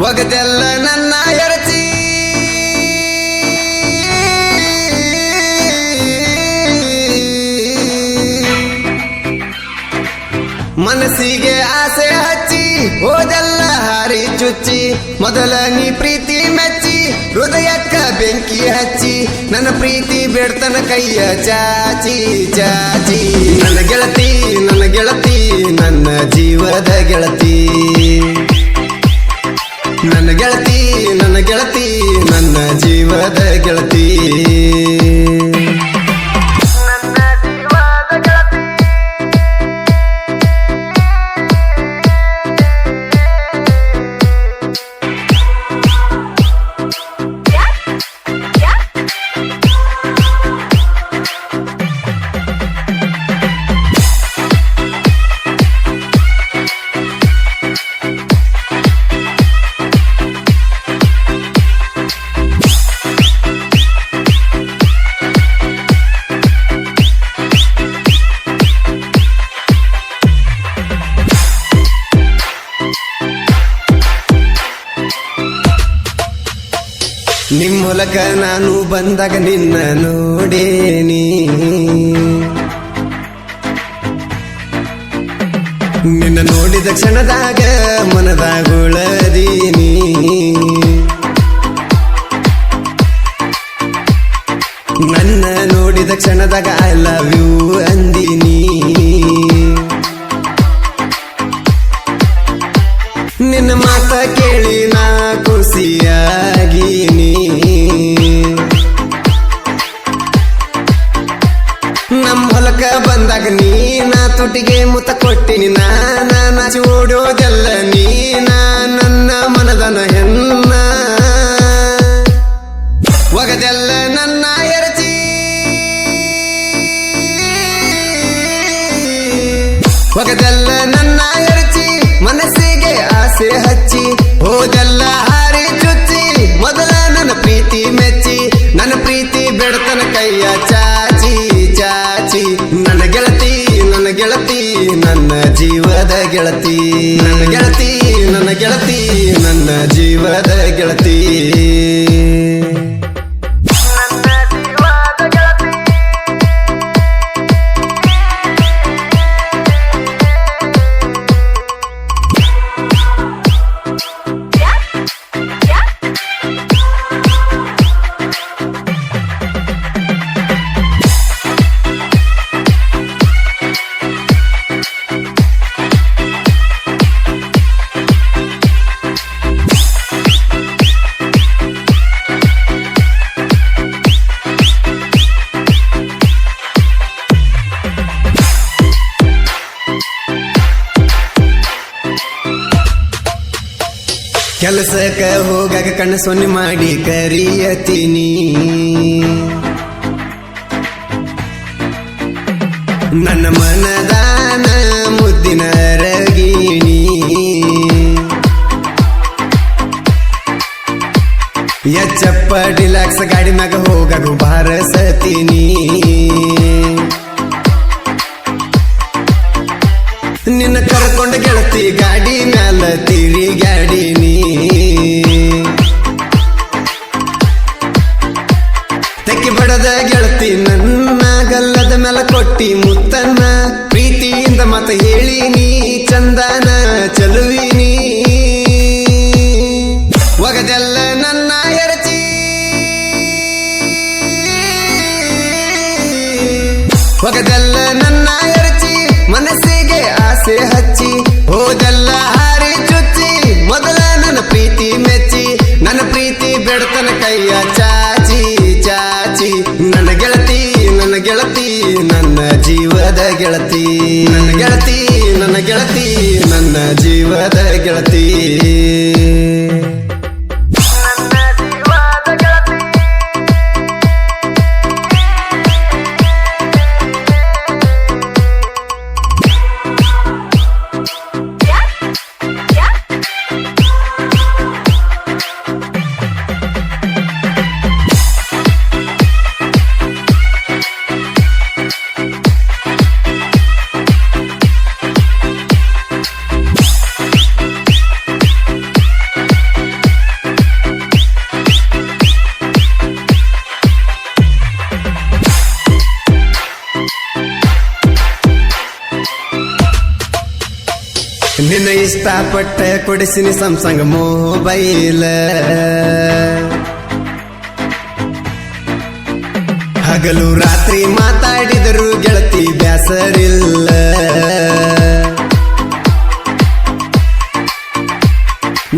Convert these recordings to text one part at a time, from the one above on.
ಒಗದೆಲ್ಲ ನನ್ನ ಎರಚಿ. ಮನಸ್ಸಿಗೆ ಆಸೆ ಹಚ್ಚಿ, ಹೋದೆಲ್ಲ ಹಾರಿ ಚುಚ್ಚಿ, ಮೊದಲ ನೀ ಪ್ರೀತಿ ಮೆಚ್ಚಿ, ಹೃದಯಕ್ಕ ಬೆಂಕಿ ಹಚ್ಚಿ, ನನ್ನ ಪ್ರೀತಿ ಬೇಡ್ತನ ಕೈಯ ಚಾಚಿ ಚಾಚಿ. ನನ್ನ ಗೆಳತಿ ನನ್ನ ಗೆಳತಿ, ನನ್ನ ಜೀವದ ಗೆಳತಿ. ನನ್ನ ಗೆಳತಿ ನನ್ನ ಗೆಳತಿ ನನ್ನ ಜೀವದ ಗೆಳತಿ. ನಿಮ್ ಮೂಲಕ ನಾನು ಬಂದಾಗ ನಿನ್ನ ನೋಡೇನಿ. ನಿನ್ನ ನೋಡಿದ ಕ್ಷಣದಾಗ ಮನದಾಗುಳದೀನಿ ನನ್ನ ನೋಡಿದ ಕ್ಷಣದಾಗ ಐ ಲವ್ ಯು ಅಂದಿನಿ. ನಿನ್ನ ಮಾತ ಕೇಳಿ ನಾ ಖುಷಿಯಾಗೀನಿ ನಮ್ಮ ಹೊಲಕ ಬಂದಾಗ ನೀನ ತುಟಿಗೆ ಮುತ ಕೊಟ್ಟಿನಿ. ನಾನ ನಾಚಿ ಓಡೋದೆಲ್ಲ ನೀನ, ನನ್ನ ಮನದನ ಹೆನ್ನ ಒಗದೆಲ್ಲ ನನ್ನ ಎರಚಿ. ಒಗದೆಲ್ಲ ನನ್ನ ಎರಚಿ, ಮನಸ್ಸಿಗೆ ಆಸೆ ಹಚ್ಚಿ, ಹೋದೆಲ್ಲ ಹಾರಿ ಚುಚ್ಚಿ, ಮೊದಲ ನನ್ನ ಪ್ರೀತಿ ಮೆಚ್ಚಿ, ನನ್ನ ಪ್ರೀತಿ ಬೆಡತನ ಕೈಯ ಜೀವದ ಗೆಳತಿ. ನನ್ನ ಗೆಳತಿ ನನ್ನ ಗೆಳತಿ ನನ್ನ ಜೀವದ ಗೆಳತಿ. ಕೆಲಸಕ್ಕ ಹೋಗಾಗ ಕಣ್ಣ ಸೊನ್ನೆ ಮಾಡಿ ಕರಿಯತೀನಿ. ನನ್ನ ಮನದಾನ ಮುದ್ದಿನ ರಗಿಣಿ. ಎಚ್ಚಪ್ಪ ಡಿಲಾಕ್ಸ್ ಗಾಡಿ ಮ್ಯಾಗ ಹೋಗಾಗ ಬಾರಸತೀನಿ ನಿನ್ನ ಕರ್ಕೊಂಡ ಗೆಳತಿ ಗಾಡಿ ಮ್ಯಾಲ ತಿರುಗಾಡಿನಿ ತೆಕ್ಕಿ ಬಡದ ಗೆಳತಿ ನನ್ನ ಗಲ್ಲದ ಮೇಲೆ ಕೊಟ್ಟಿ ಮುತ್ತನ್ನ, ಪ್ರೀತಿಯಿಂದ ಮತ ಹೇಳಿನಿ ಚಂದನ ಚಲುವಿನಿ ಒಗದೆಲ್ಲ ನನ್ನ ಎರಚಿ. ಒಗದೆಲ್ಲ ನನ್ನ ಎರಚಿ ಮನಸ್ಸಿಗೆ ಆಸೆ ಹಚ್ಚಿ, ಹೋದೆಲ್ಲ ಹಾರಿ ಚುಚ್ಚಿ ಮೊದಲ ನನ್ನ ಪ್ರೀತಿ ಮೆಚ್ಚಿ, ನನ್ನ ಪ್ರೀತಿ ಬೆಡತನ ಕೈಯ ಚಾಚಿ ಚಾಚಿ. ನನ್ನ ಗೆಳತಿ ನನ್ನ ಗೆಳತಿ, ನನ್ನ ಜೀವದ ಗೆಳತಿ. ನನ್ನ ಗೆಳತಿ ನನ್ನ ಗೆಳತಿ, ನನ್ನ ಜೀವದ ಗೆಳತಿ. ಇಷ್ಟಪಟ್ಟ ಕೊಡಿಸಿನಿ ಸಂಸಂಗ್ ಮೊಬೈಲ್ ಹಗಲು ರಾತ್ರಿ ಮಾತಾಡಿದರು ಗೆಳತಿ ಬ್ಯಾಸರಿಲ್ಲ.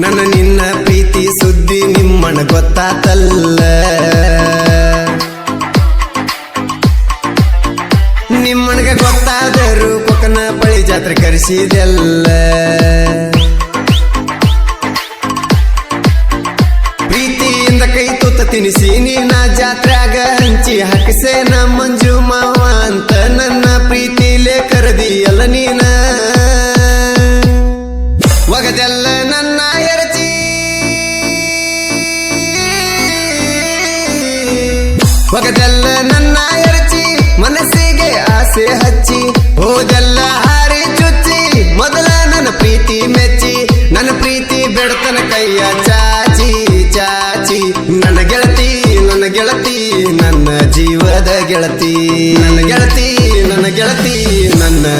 ನನ್ನ ನಿನ್ನ ಪ್ರೀತಿ ಸುದ್ದಿ ನಿಮ್ಮಣ ಗೊತ್ತಾತಲ್ಲ. ನಿಮ್ಮನಗ ಗೊತ್ತಾದರು ಕೊಕ್ಕನ ಬಳಿ ಜಾತ್ರೆ ಕರೆಸಿದೆಲ್ಲ. ಹಾಕಿಸೆ ನ ಮಂಜು ಮಾವ ಅಂತ ನನ್ನ ಪ್ರೀತಿಲೇ ಕರೆದಿಯಲ್ಲ ನೀನ? ಒಗದೆಲ್ಲ ನನ್ನ ಎರಚಿ. ಒಗದೆಲ್ಲ ನನ್ನ ಎರಚಿ, ಮನಸ್ಸಿಗೆ ಆಸೆ ಹಚ್ಚಿ, ಹೋದೆಲ್ಲ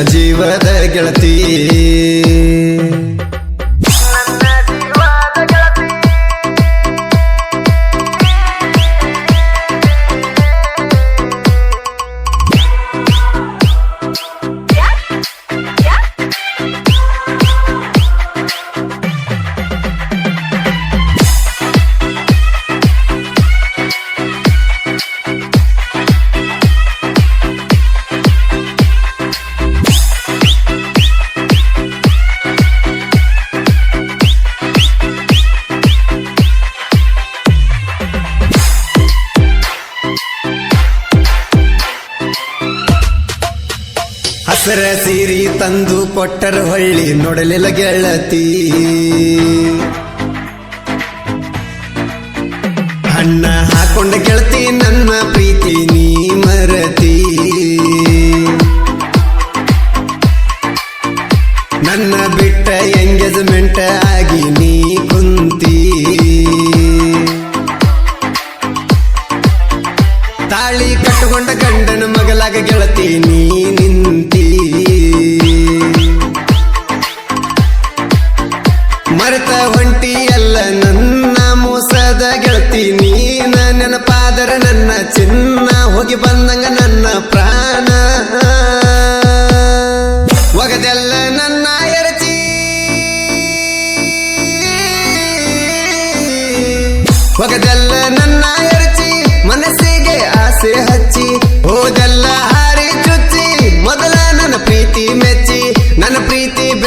ಜೀವದ ಗೆಳತಿ. ಹಸರ ಸೀರಿ ತಂದು ಕೊಟ್ಟರ ಹೊಳ್ಳಿ ನೋಡಲಿಲ್ಲ ಗೆಳತಿ. ಅಣ್ಣ ಹಾಕೊಂಡ ಗೆಳತಿ, ನನ್ನ ಪ್ರೀತಿ ನೀ ಮರತಿ. ನನ್ನ ಬಿಟ್ಟ ಎಂಗೇಜ್ಮೆಂಟ್ ಆಗಿ ನೀ ಕುಂತಿ. ತಾಳಿ ಕಟ್ಟುಕೊಂಡ ಗಂಡನ ಮಗಲಾಗ ಗೆಳತಿ, ನೀ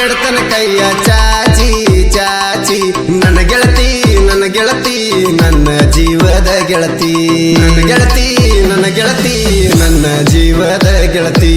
ಬೆಡತನ ಕೈಯ ಚಾಚಿ ಚಾಚಿ. ನನ್ನ ಗೆಳತಿ ನನ್ನ ಗೆಳತಿ, ನನ್ನ ಜೀವದ ಗೆಳತಿ. ನನ್ನ ಗೆಳತಿ ನನ್ನ ಗೆಳತಿ, ನನ್ನ ಜೀವದ ಗೆಳತಿ.